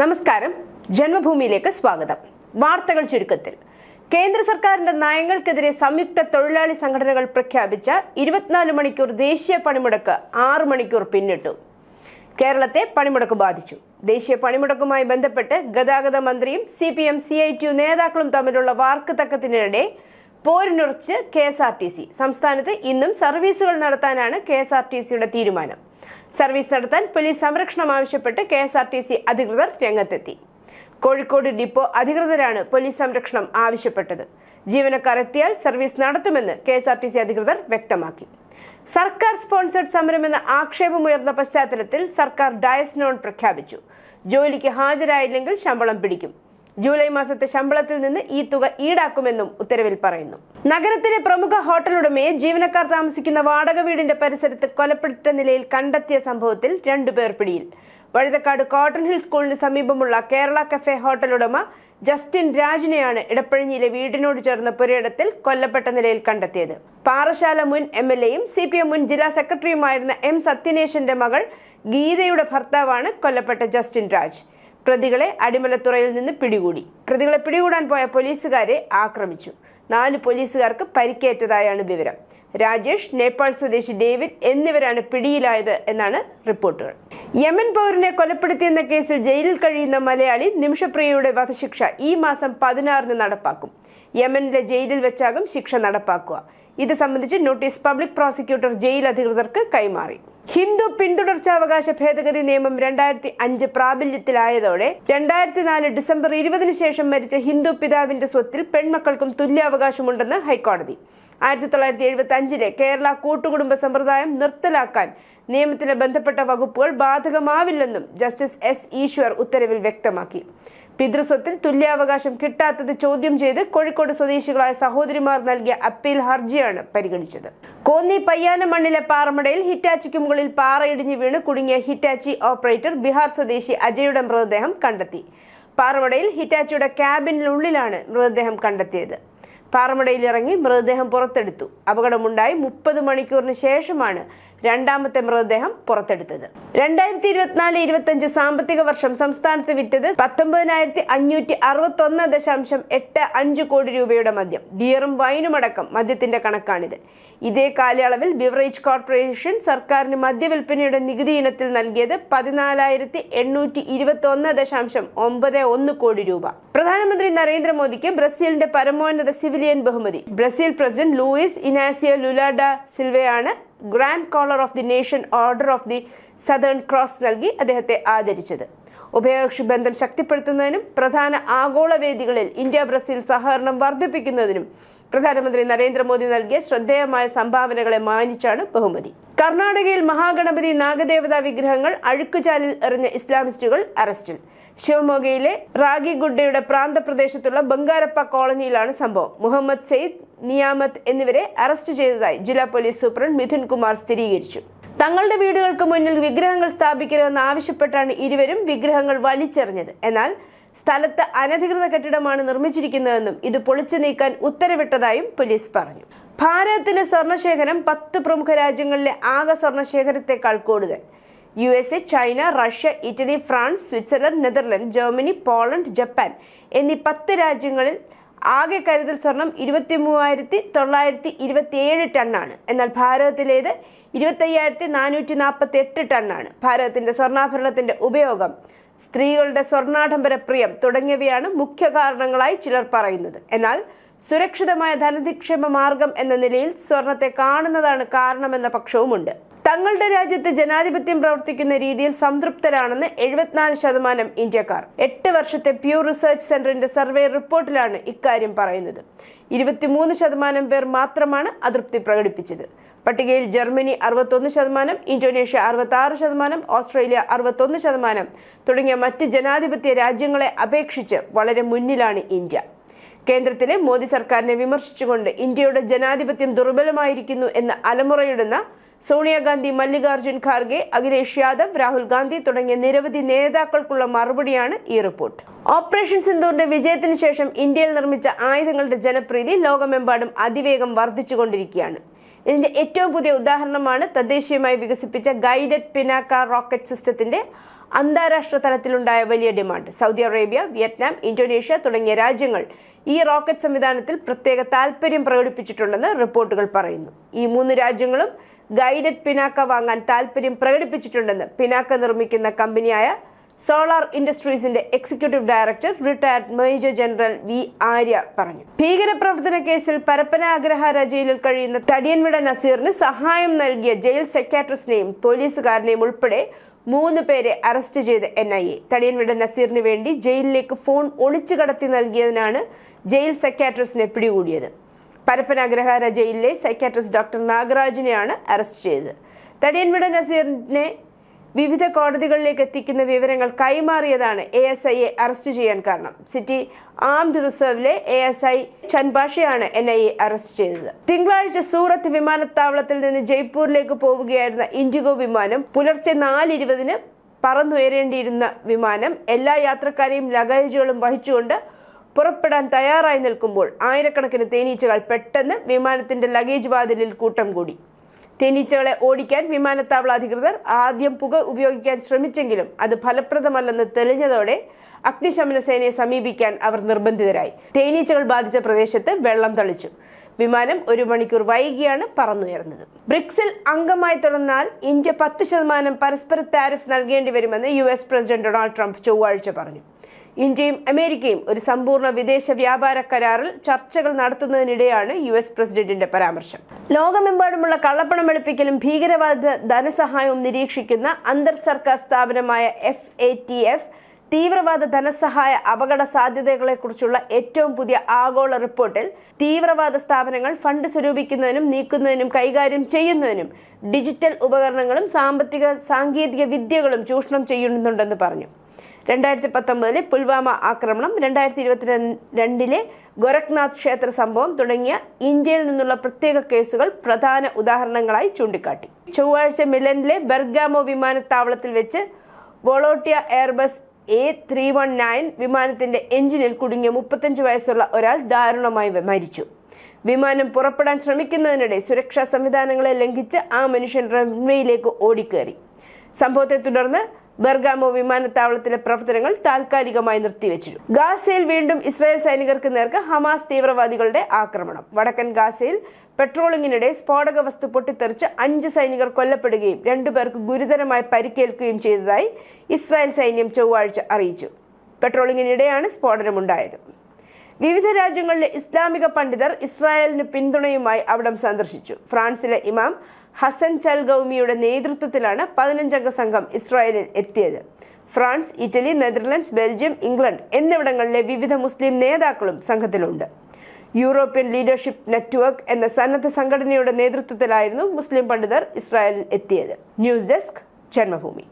നമസ്കാരം. ജന്മഭൂമിയിലേക്ക് സ്വാഗതം. വാർത്തകൾ ചുരുക്കത്തിൽ. കേന്ദ്ര സർക്കാരിന്റെ നയങ്ങൾക്കെതിരെ സംയുക്ത തൊഴിലാളി സംഘടനകൾ പ്രഖ്യാപിച്ച ഇരുപത്തിനാല് മണിക്കൂർ ദേശീയ പണിമുടക്ക് ആറ് മണിക്കൂർ പിന്നിട്ടു. കേരളത്തെ പണിമുടക്ക് ബാധിച്ചു. ദേശീയ പണിമുടക്കുമായി ബന്ധപ്പെട്ട് ഗതാഗത മന്ത്രിയും C P M C I T നേതാക്കളും തമ്മിലുള്ള വാർക്ക് തക്കത്തിനിടെ പോരിനുറച്ച് K S R T C. സംസ്ഥാനത്ത് ഇന്നും സർവീസുകൾ നടത്താനാണ് കെ എസ് ആർ ടി സിയുടെ തീരുമാനം. സർവീസ് നടത്താൻ പോലീസ് സംരക്ഷണം ആവശ്യപ്പെട്ട് കെ അധികൃതർ രംഗത്തെത്തി. കോഴിക്കോട് ഡിപ്പോ അധികൃതരാണ് പോലീസ് സംരക്ഷണം ആവശ്യപ്പെട്ടത്. ജീവനക്കാർ എത്തിയാൽ സർവീസ് നടത്തുമെന്ന് K S R T C അധികൃതർ വ്യക്തമാക്കി. സർക്കാർ സ്പോൺസർഡ് സമരമെന്ന ആക്ഷേപമുയർന്ന പശ്ചാത്തലത്തിൽ സർക്കാർ ഡയസ് നോൺ പ്രഖ്യാപിച്ചു. ജോലിക്ക് ഹാജരായില്ലെങ്കിൽ ശമ്പളം പിടിക്കും. ജൂലൈ മാസത്തെ ശമ്പളത്തിൽ നിന്ന് ഈ തുക ഈടാക്കുമെന്നും ഉത്തരവിൽ പറയുന്നു. നഗരത്തിലെ പ്രമുഖ ഹോട്ടൽ ഉടമയെ ജീവനക്കാർ താമസിക്കുന്ന വാടക വീടിന്റെ പരിസരത്ത് കൊലപ്പെട്ട നിലയിൽ കണ്ടെത്തിയ സംഭവത്തിൽ രണ്ടുപേർ പിടിയിൽ. വഴുതക്കാട് കോട്ടൺ ഹിൽ സ്കൂളിന് സമീപമുള്ള കേരള കഫേ ഹോട്ടൽ ഉടമ ജസ്റ്റിൻ രാജിനെയാണ് ഇടപ്പഴഞ്ഞിയിലെ വീടിനോട് ചേർന്ന പുരയിടത്തിൽ കൊല്ലപ്പെട്ട നിലയിൽ കണ്ടെത്തിയത്. പാറശാല മുൻ എം എൽ എയും സി പി എം മുൻ ജില്ലാ സെക്രട്ടറിയുമായിരുന്ന എം സത്യനേശന്റെ മകൾ ഗീതയുടെ ഭർത്താവാണ് കൊല്ലപ്പെട്ട ജസ്റ്റിൻ രാജ്. പ്രതികളെ അടിമലത്തുറയിൽ നിന്ന് പിടികൂടി. പ്രതികളെ പിടികൂടാൻ പോയ പോലീസുകാരെ ആക്രമിച്ചു. നാല് പോലീസുകാർക്ക് പരിക്കേറ്റതായാണ് വിവരം. രാജേഷ് നേപ്പാൾ സ്വദേശി ഡേവിഡ് എന്നിവരാണ് പിടിയിലായത് എന്നാണ് റിപ്പോർട്ടുകൾ. യമൻ പൗരനെ കൊലപ്പെടുത്തിയെന്ന കേസിൽ ജയിലിൽ കഴിയുന്ന മലയാളി നിമിഷപ്രിയയുടെ വധശിക്ഷ ഈ മാസം പതിനാറിന് നടപ്പാക്കും. യമനിലെ ജയിലിൽ വെച്ചാകും ശിക്ഷ നടപ്പാക്കുക. ഇത് സംബന്ധിച്ച് നോട്ടീസ് പബ്ലിക് പ്രോസിക്യൂട്ടർ ജയിൽ അധികൃതർക്ക് കൈമാറി. ഹിന്ദു പിന്തുടർച്ചാവകാശ ഭേദഗതി നിയമം രണ്ടായിരത്തി അഞ്ച് പ്രാബല്യത്തിലായതോടെ രണ്ടായിരത്തി നാല് ഡിസംബർ ഇരുപതിന് ശേഷം മരിച്ച ഹിന്ദു പിതാവിന്റെ സ്വത്തിൽ പെൺമക്കൾക്കും തുല്യാവകാശമുണ്ടെന്ന് ഹൈക്കോടതി. ആയിരത്തി തൊള്ളായിരത്തി എഴുപത്തി അഞ്ചിലെ കേരള കൂട്ടുകുടുംബ സമ്പ്രദായം നിർത്തലാക്കാൻ നിയമത്തിന് ബന്ധപ്പെട്ട വകുപ്പുകൾ ബാധകമാവില്ലെന്നും ജസ്റ്റിസ് എസ് ഈശ്വർ ഉത്തരവിൽ വ്യക്തമാക്കി. പിതൃസ്വത്തിൽ തുല്യാവകാശം കിട്ടാത്തത് ചോദ്യം ചെയ്ത് കോഴിക്കോട് സ്വദേശികളായ സഹോദരിമാർ നൽകിയ അപ്പീൽ ഹർജിയാണ് പരിഗണിച്ചത്. കോന്നി പയ്യാനമണ്ണിലെ പാറമടയിൽ ഹിറ്റാച്ചിക്ക് മുകളിൽ പാറയിടിഞ്ഞ് വീണ് കുടുങ്ങിയ ഹിറ്റാച്ചി ഓപ്പറേറ്റർ ബീഹാർ സ്വദേശി അജയുടെ മൃതദേഹം കണ്ടെത്തി. പാറമടയിൽ ഹിറ്റാച്ചിയുടെ ക്യാബിനുള്ളിലാണ് മൃതദേഹം കണ്ടെത്തിയത് പാറമടയിൽ ഇറങ്ങി മൃതദേഹം പുറത്തെടുത്തു. അപകടമുണ്ടായി മുപ്പത് മണിക്കൂറിന് ശേഷമാണ് രണ്ടാമത്തെ മൃതദേഹം പുറത്തെടുത്തത്. രണ്ടായിരത്തി ഇരുപത്തിനാല് ഇരുപത്തിയഞ്ച് സാമ്പത്തിക വർഷം സംസ്ഥാനത്ത് വിറ്റത് പത്തൊമ്പതിനായിരത്തി അഞ്ഞൂറ്റി അറുപത്തി ഒന്ന് ദശാംശം എട്ട് അഞ്ച് കോടി രൂപയുടെ മദ്യം. ബിയറും വൈനും അടക്കം മദ്യത്തിന്റെ കണക്കാണിത്. ഇതേ കാലയളവിൽ ബിവറേജ് കോർപ്പറേഷൻ സർക്കാരിന് മദ്യവിൽപ്പനയുടെ നികുതി ഇനത്തിൽ നൽകിയത് പതിനാലായിരത്തി എണ്ണൂറ്റി ഇരുപത്തി ഒന്ന് ദശാംശം ഒമ്പത് ഒന്ന് കോടി രൂപ. പ്രധാനമന്ത്രി നരേന്ദ്രമോദിക്ക് ബ്രസീലിന്റെ പരമോന്നത സിവിലിയൻ ബഹുമതി Brazil president Luiz Inacio Lula da സിൽവയാണ് grand collar of the nation order of the Southern Cross നൽകി അദ്ദേഹത്തെ ആദരിച്ചത്. ഉഭയകക്ഷി ബന്ധം ശക്തിപ്പെടുത്തുന്നതിനും പ്രധാന ആഗോള വേദികളിൽ ഇന്ത്യ ബ്രസീൽ സഹകരണം വർദ്ധിപ്പിക്കുന്നതിനും പ്രധാനമന്ത്രി നരേന്ദ്രമോദി നൽകിയ ശ്രദ്ധേയമായ സംഭാവനകളെ മാനിച്ചാണ് ബഹുമതി. കർണാടകയിൽ മഹാഗണപതി നാഗദേവതാ വിഗ്രഹങ്ങൾ അഴുക്കുചാലിൽ എറിഞ്ഞ ഇസ്ലാമിസ്റ്റുകൾ അറസ്റ്റിൽ. ശിവമോഗയിലെ റാഗിഗുഡയുടെ പ്രാന്തപ്രദേശത്തുള്ള ബംഗാരപ്പ കോളനിയിലാണ് സംഭവം. മുഹമ്മദ് സെയ്ദ് നിയാമത്ത് എന്നിവരെ അറസ്റ്റ് ചെയ്തതായി ജില്ലാ പോലീസ് സൂപ്രണ്ട് മിഥുൻ കുമാർ സ്ഥിരീകരിച്ചു. തങ്ങളുടെ വീടുകൾക്ക് മുന്നിൽ വിഗ്രഹങ്ങൾ സ്ഥാപിക്കരുതെന്ന് ആവശ്യപ്പെട്ടാണ് ഇരുവരും വിഗ്രഹങ്ങൾ വലിച്ചെറിഞ്ഞത്. എന്നാൽ സ്ഥലത്ത് അനധികൃത കെട്ടിടമാണ് നിർമ്മിച്ചിരിക്കുന്നതെന്നും ഇത് പൊളിച്ചു നീക്കാൻ ഉത്തരവിട്ടതായും പോലീസ് പറഞ്ഞു. ഭാരതത്തിന്റെ സ്വർണശേഖരം പത്ത് പ്രമുഖ രാജ്യങ്ങളിലെ ആകെ സ്വർണശേഖരത്തെക്കാൾ കൂടുതൽ. U S A China Russia Italy France Switzerland Netherland Germany Poland Japan എന്നീ പത്ത് രാജ്യങ്ങളിൽ ആകെ കരുതൽ സ്വർണം ഇരുപത്തി മൂവായിരത്തി തൊള്ളായിരത്തി ഇരുപത്തിയേഴ് ടണ്ണാണ്. എന്നാൽ ഭാരതത്തിലേത് ഇരുപത്തയ്യായിരത്തി നാനൂറ്റി നാൽപ്പത്തി എട്ട് ടണ്ണാണ്. ഭാരതത്തിന്റെ സ്വർണാഭരണത്തിന്റെ ഉപയോഗം സ്ത്രീകളുടെ സ്വർണാഡംബര പ്രിയം തുടങ്ങിയവയാണ് മുഖ്യ കാരണങ്ങളായി ചിലർ പറയുന്നത്. എന്നാൽ സുരക്ഷിതമായ ധനനിക്ഷേപ മാർഗം എന്ന നിലയിൽ സ്വർണത്തെ കാണുന്നതാണ് കാരണമെന്ന പക്ഷവുമുണ്ട്. തങ്ങളുടെ രാജ്യത്ത് ജനാധിപത്യം പ്രവർത്തിക്കുന്ന രീതിയിൽ സംതൃപ്തരാണെന്ന് എഴുപത്തിനാല് ശതമാനം ഇന്ത്യക്കാർ. എട്ട് വർഷത്തെ പ്യൂർ റിസർച്ച് സെന്ററിന്റെ സർവേ റിപ്പോർട്ടിലാണ് ഇക്കാര്യം പറയുന്നത്. ഇരുപത്തിമൂന്ന് ശതമാനം പേർ മാത്രമാണ് അതൃപ്തി പ്രകടിപ്പിച്ചത്. പട്ടികയിൽ ജർമ്മനി അറുപത്തൊന്ന് ശതമാനം ഇന്തോനേഷ്യ അറുപത്തി ആറ് ശതമാനം ഓസ്ട്രേലിയ അറുപത്തൊന്ന് ശതമാനം തുടങ്ങിയ മറ്റ് ജനാധിപത്യ രാജ്യങ്ങളെ അപേക്ഷിച്ച് വളരെ മുന്നിലാണ് ഇന്ത്യ. കേന്ദ്രത്തിലെ മോദി സർക്കാരിനെ വിമർശിച്ചുകൊണ്ട് ഇന്ത്യയുടെ ജനാധിപത്യം ദുർബലമായിരിക്കുന്നു എന്ന് അലമുറയിടുന്ന സോണിയാഗാന്ധി മല്ലികാർജുൻ ഖാർഗെ അഖിലേഷ് യാദവ് രാഹുൽ ഗാന്ധി തുടങ്ങിയ നിരവധി നേതാക്കൾക്കുള്ള മറുപടിയാണ് ഈ റിപ്പോർട്ട്. ഓപ്പറേഷൻ സിന്ദൂറിന്റെ വിജയത്തിന് ശേഷം ഇന്ത്യയിൽ നിർമ്മിച്ച ആയുധങ്ങളുടെ ജനപ്രീതി ലോകമെമ്പാടും അതിവേഗം വർദ്ധിച്ചുകൊണ്ടിരിക്കുകയാണ്. ഇതിന്റെ ഏറ്റവും പുതിയ ഉദാഹരണമാണ് തദ്ദേശീയമായി വികസിപ്പിച്ച ഗൈഡഡ് പിനാക്ക റോക്കറ്റ് സിസ്റ്റത്തിന്റെ അന്താരാഷ്ട്ര തലത്തിലുണ്ടായ വലിയ demand. Saudi Arabia Vietnam Indonesia തുടങ്ങിയ രാജ്യങ്ങൾ ഈ റോക്കറ്റ് സംവിധാനത്തിൽ പ്രത്യേക താൽപര്യം പ്രകടിപ്പിച്ചിട്ടുണ്ടെന്ന് റിപ്പോർട്ടുകൾ പറയുന്നു. ഈ മൂന്ന് രാജ്യങ്ങളും ഗൈഡഡ് പിനാക്ക വാങ്ങാൻ താൽപര്യം പ്രകടിപ്പിച്ചിട്ടുണ്ടെന്ന് പിനാക്ക നിർമ്മിക്കുന്ന കമ്പനിയായ solar ഇൻഡസ്ട്രീസിന്റെ executive director retired major general V Arya പറഞ്ഞു. ഭീകരപ്രവർത്തന കേസിൽ പരപ്പന അഗ്രഹാര ജയിലിൽ കഴിയുന്ന തടിയൻവിട നസീറിന് സഹായം നൽകിയ ജയിൽ സെക്രട്ടറിസിനെയും പോലീസുകാരനെയും ഉൾപ്പെടെ മൂന്ന് പേരെ അറസ്റ്റ് ചെയ്ത് എൻ ഐ എ. തടിയൻവിട നസീറിന് വേണ്ടി ജയിലിലേക്ക് ഫോൺ ഒളിച്ചു കടത്തി നൽകിയതിനാണ് ജയിൽ സെക്രട്ടറിസിനെ പിടികൂടിയത്. പരപ്പന അഗ്രഹാര ജയിലിലെ സൈക്കാട്രിസ്റ്റ് ഡോക്ടർ നാഗരാജിനെയാണ് അറസ്റ്റ് ചെയ്തത്. തടിയൻവിട നസീറിനെ വിവിധ കോടതികളിലേക്ക് എത്തിക്കുന്ന വിവരങ്ങൾ കൈമാറിയതാണ് എ എസ് ഐയെ അറസ്റ്റ് ചെയ്യാൻ കാരണം. സിറ്റി ആംഡ് റിസർവിലെ എ എസ് ഐ ചൻബാഷയാണ് എൻ ഐ എ അറസ്റ്റ് ചെയ്തത്. തിങ്കളാഴ്ച സൂറത്ത് വിമാനത്താവളത്തിൽ നിന്ന് ജയ്പൂരിലേക്ക് പോവുകയായിരുന്ന ഇൻഡിഗോ വിമാനം പുലർച്ചെ നാലിരുപതിന് പറന്നുയരേണ്ടിയിരുന്ന വിമാനം എല്ലാ യാത്രക്കാരെയും ലഗേജുകളും വഹിച്ചുകൊണ്ട് പുറപ്പെടാൻ തയ്യാറായി നിൽക്കുമ്പോൾ ആയിരക്കണക്കിന് തേനീച്ചകൾ പെട്ടെന്ന് വിമാനത്തിന്റെ ലഗേജ് വാതിലിൽ കൂട്ടം കൂടി. തേനീച്ചകളെ ഓടിക്കാൻ വിമാനത്താവള അധികൃതർ ആദ്യം പുക ഉപയോഗിക്കാൻ ശ്രമിച്ചെങ്കിലും അത് ഫലപ്രദമല്ലെന്ന് തെളിഞ്ഞതോടെ അഗ്നിശമന സേനയെ സമീപിക്കാൻ അവർ നിർബന്ധിതരായി. തേനീച്ചകൾ ബാധിച്ച പ്രദേശത്ത് വെള്ളം തളിച്ചു. വിമാനം ഒരു മണിക്കൂർ വൈകിയാണ് പറന്നുയർന്നത്. ബ്രിക്സിൽ അംഗമായി തുടർന്നാൽ ഇന്ത്യ പത്ത് ശതമാനം പരസ്പര താരിഫ് നൽകേണ്ടി വരുമെന്ന് U S president Donald Trump ചൊവ്വാഴ്ച പറഞ്ഞു. ഇന്ത്യയും അമേരിക്കയും ഒരു സമ്പൂർണ വിദേശ വ്യാപാര കരാറിൽ ചർച്ചകൾ നടത്തുന്നതിനിടെയാണ് യു എസ് പ്രസിഡന്റിന്റെ പരാമർശം. ലോകമെമ്പാടുമുള്ള കള്ളപ്പണം വെളുപ്പിക്കലും ഭീകരവാദ ധനസഹായവും നിരീക്ഷിക്കുന്ന അന്തർ സർക്കാർ സ്ഥാപനമായ എഫ് എ ടി എഫ് തീവ്രവാദ ധനസഹായ അപകട സാധ്യതകളെക്കുറിച്ചുള്ള ഏറ്റവും പുതിയ ആഗോള റിപ്പോർട്ടിൽ തീവ്രവാദ സ്ഥാപനങ്ങൾ ഫണ്ട് സ്വരൂപിക്കുന്നതിനും നീക്കുന്നതിനും കൈകാര്യം ചെയ്യുന്നതിനും ഡിജിറ്റൽ ഉപകരണങ്ങളും സാമ്പത്തിക സാങ്കേതിക വിദ്യകളും ചൂഷണം ചെയ്യുന്നുണ്ടെന്ന് പറഞ്ഞു. രണ്ടായിരത്തി പത്തൊമ്പതിലെ പുൽവാമ ആക്രമണം രണ്ടായിരത്തി ഇരുപത്തിരണ്ടിലെ ഗോരഖ്നാഥ് ക്ഷേത്ര സംഭവം തുടങ്ങിയ ഇന്ത്യയിൽ നിന്നുള്ള പ്രത്യേക കേസുകൾ പ്രധാന ഉദാഹരണങ്ങളായി ചൂണ്ടിക്കാട്ടി. ചൊവ്വാഴ്ച മിലനിലെ ബെർഗാമോ വിമാനത്താവളത്തിൽ വെച്ച് Volotea Airbus A three one nine വിമാനത്തിന്റെ എഞ്ചിനിൽ കുടുങ്ങിയ മുപ്പത്തഞ്ച് വയസ്സുള്ള ഒരാൾ ദാരുണമായി മരിച്ചു. വിമാനം പുറപ്പെടാൻ ശ്രമിക്കുന്നതിനിടെ സുരക്ഷാ സംവിധാനങ്ങളെ ലംഘിച്ച് ആ മനുഷ്യൻ റൺവേയിലേക്ക് ഓടിക്കേറി. സംഭവത്തെ തുടർന്ന് ബെർഗാമോ വിമാനത്താവളത്തിലെ പ്രവർത്തനങ്ങൾ താൽക്കാലികമായി നിർത്തിവെച്ചിരുന്നു. ഗാസയിൽ വീണ്ടും ഇസ്രായേൽ സൈനികർക്ക് നേർക്ക് ഹമാസ് തീവ്രവാദികളുടെ ആക്രമണം. വടക്കൻ ഗാസയിൽ പെട്രോളിങ്ങിനിടെ സ്ഫോടക വസ്തു പൊട്ടിത്തെറിച്ച് അഞ്ച് സൈനികർ കൊല്ലപ്പെടുകയും രണ്ടുപേർക്ക് ഗുരുതരമായി പരിക്കേൽക്കുകയും ചെയ്തതായി ഇസ്രായേൽ സൈന്യം ചൊവ്വാഴ്ച അറിയിച്ചു. പെട്രോളിങ്ങിനിടെയാണ് സ്ഫോടനമുണ്ടായത്. വിവിധ രാജ്യങ്ങളിലെ ഇസ്ലാമിക പണ്ഡിതർ ഇസ്രായേലിന് പിന്തുണയുമായി അവിടം സന്ദർശിച്ചു. ഫ്രാൻസിലെ ഇമാം ഹസൻ ചൽഗൌമിയുടെ നേതൃത്വത്തിലാണ് പതിനഞ്ചംഗ സംഘം ഇസ്രായേലിൽ എത്തിയത്. France Italy Netherlands Belgium England എന്നിവിടങ്ങളിലെ വിവിധ മുസ്ലിം നേതാക്കളും സംഘത്തിലുണ്ട്. യൂറോപ്യൻ ലീഡർഷിപ്പ് നെറ്റ്വർക്ക് എന്ന സന്നദ്ധ സംഘടനയുടെ നേതൃത്വത്തിലായിരുന്നു മുസ്ലിം പണ്ഡിതർ ഇസ്രായേലിൽ എത്തിയത്. News desk Janmabhumi.